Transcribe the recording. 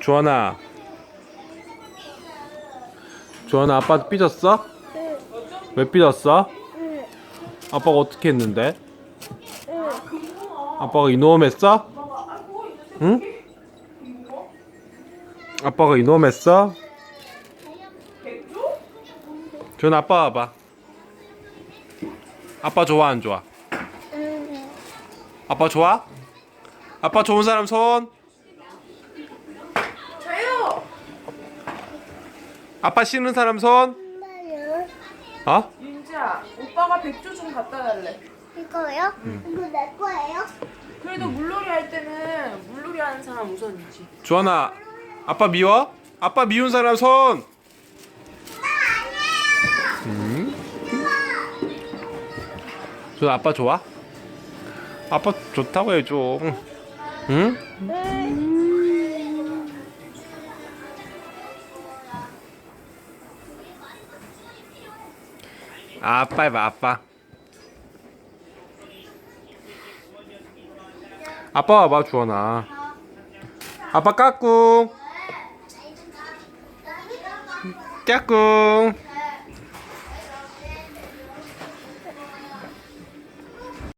주원아 주원아 아빠 삐졌어? 응, 왜 삐졌어? 응, 아빠가 어떻게 했는데? 응. 아빠가 이놈 했어? 응? 아빠가 이놈 했어? 주원 아빠 와봐 아빠 좋아 안 좋아? 응. 아빠 좋아? 아빠 좋은 사람 손 자요. 아빠 싫은 사람 손 엄마요? 어? 윤지야, 오빠가 백조 좀 갖다 달래. 이거요? 이거 내 거예요? 그래도 물놀이 할 때는 물놀이 하는 사람 우선이지. 주원아 아빠 미워? 아빠 미운 사람 손 음? 주원 아빠 좋아? 아빠 좋다고 해줘 응? 응. 아빠 해봐 아빠. 아빠 와봐 주원아. 아빠 까꿍. 까꿍